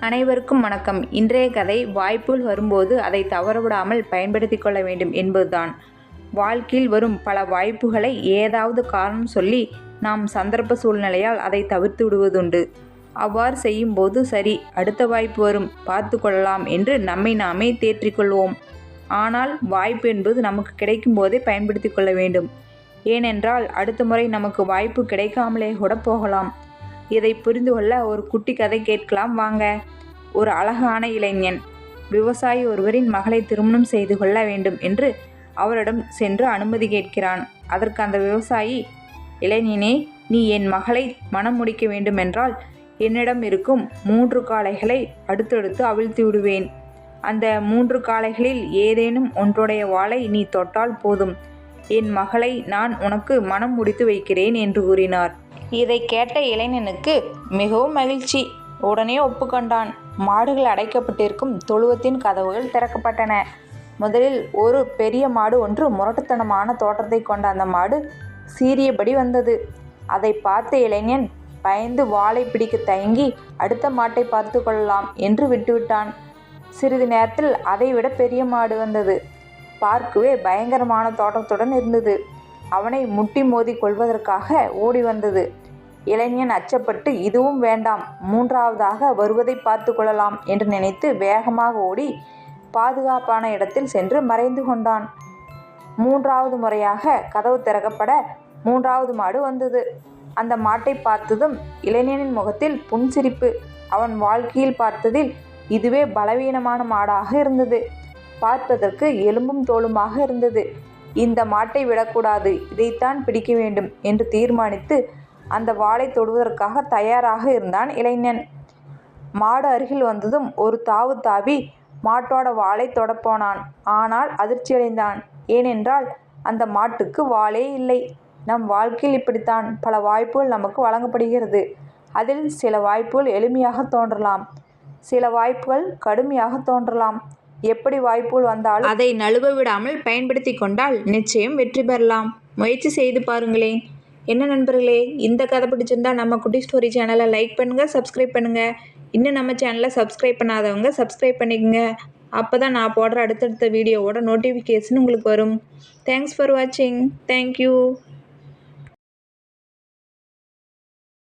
அனைவருக்கும் வணக்கம். இன்றைய கதை வாய்ப்புகள் வரும்போது அதை தவறவிடாமல் பயன்படுத்திக் கொள்ள வேண்டும் என்பதுதான். வாழ்க்கையில் வரும் பல வாய்ப்புகளை ஏதாவது காரணம் சொல்லி நாம் சந்தர்ப்ப சூழ்நிலையால் அதை தவிர்த்து விடுவதுண்டு. அவ்வாறு செய்யும்போது சரி அடுத்த வாய்ப்பு வரும். பார்த்து கொள்ளலாம் என்று நம்மை நாமே தேற்றிக்கொள்வோம் ஆனால் வாய்ப்பு என்பது நமக்கு கிடைக்கும் போதே பயன்படுத்தி கொள்ள வேண்டும். ஏனென்றால் அடுத்த முறை நமக்கு வாய்ப்பு கிடைக்காமலே கூட போகலாம். இதை புரிந்து கொள்ள ஒரு குட்டி கதை கேட்கலாம். வாங்க. ஒரு அழகான இளைஞன். விவசாயி ஒருவரின் மகளை திருமணம் செய்து கொள்ள வேண்டும் என்று அவரிடம் சென்று அனுமதி கேட்கிறான். அதற்கு அந்த விவசாயி இளைஞனே நீ என் மகளை மனம் முடிக்க வேண்டுமென்றால் என்னிடம் இருக்கும் மூன்று காளைகளை அடுத்தடுத்து அவிழ்த்து விடுவேன். அந்த மூன்று காளைகளில் ஏதேனும் ஒன்றுடைய வாளை நீ தொட்டால் போதும். என் மகளை நான் உனக்கு மனம் முடித்து வைக்கிறேன் என்று கூறினார். இதை கேட்ட இளைஞனுக்கு மிகவும் மகிழ்ச்சி. உடனே ஒப்புக்கொண்டான். மாடுகள் அடைக்கப்பட்டிருக்கும் தொழுவத்தின் கதவுகள் திறக்கப்பட்டன. முதலில் ஒரு பெரிய மாடு ஒன்று முரட்டுத்தனமான தோற்றத்தை கொண்ட அந்த மாடு சீரியபடி வந்தது. அதை பார்த்த இளைஞன் பயந்து வாளை பிடிக்க தயங்கி அடுத்த மாட்டை பார்த்து கொள்ளலாம் என்று விட்டுவிட்டான். சிறிது நேரத்தில் அதைவிட பெரிய மாடு வந்தது. பார்க்கவே பயங்கரமான தோட்டத்துடன் இருந்தது. அவனை முட்டி மோதி கொள்வதற்காக ஓடி வந்தது. இளைஞன் அச்சப்பட்டு இதுவும் வேண்டாம் மூன்றாவதாக வருவதை பார்த்து கொள்ளலாம் என்று நினைத்து வேகமாக ஓடி பாதுகாப்பான இடத்தில் சென்று மறைந்து கொண்டான். மூன்றாவது முறையாக கதவு திறக்கப்பட மூன்றாவது மாடு வந்தது. அந்த மாட்டை பார்த்ததும் இளைஞனின் முகத்தில் புன்சிரிப்பு. அவன் வாழ்க்கையில் பார்த்ததில் இதுவே பலவீனமான மாடாக இருந்தது. பார்ப்பதற்கு எலும்பும் தோலுமாக இருந்தது. இந்த மாட்டை விடக்கூடாது. இதைத்தான் பிடிக்க வேண்டும் என்று தீர்மானித்து அந்த வாளை தொடுவதற்காக தயாராக இருந்தான் இளைஞன். மாடு அருகில் வந்ததும் ஒரு தாவு தாவி மாட்டோட வாளை தொடப்போனான். ஆனால் அதிர்ச்சியடைந்தான். ஏனென்றால் அந்த மாட்டுக்கு வாளே இல்லை. நம் வாழ்க்கையில் இப்படித்தான் பல வாய்ப்புகள் நமக்கு வழங்கப்படுகிறது. அதில் சில வாய்ப்புகள் எளிமையாக தோன்றலாம். சில வாய்ப்புகள் கடுமையாக தோன்றலாம். எப்படி வாய்ப்புகள் வந்தாலும் அதை நழுவ விடாமல் பயன்படுத்தி கொண்டால் நிச்சயம் வெற்றி பெறலாம். முயற்சி செய்து பாருங்களேன். என்ன நண்பர்களே இந்த கதை பிடிச்சிருந்தா நம்ம குட்டி ஸ்டோரி சேனலை லைக் பண்ணுங்கள் சப்ஸ்கிரைப் பண்ணுங்கள் இன்னும் நம்ம சேனலை சப்ஸ்கிரைப் பண்ணாதவங்க சப்ஸ்கிரைப் பண்ணிக்கோங்க. அப்போ தான் நான் போடுற அடுத்தடுத்த வீடியோவோட நோட்டிஃபிகேஷன் உங்களுக்கு வரும். தேங்க்ஸ் ஃபார் வாட்சிங் தேங்க்யூ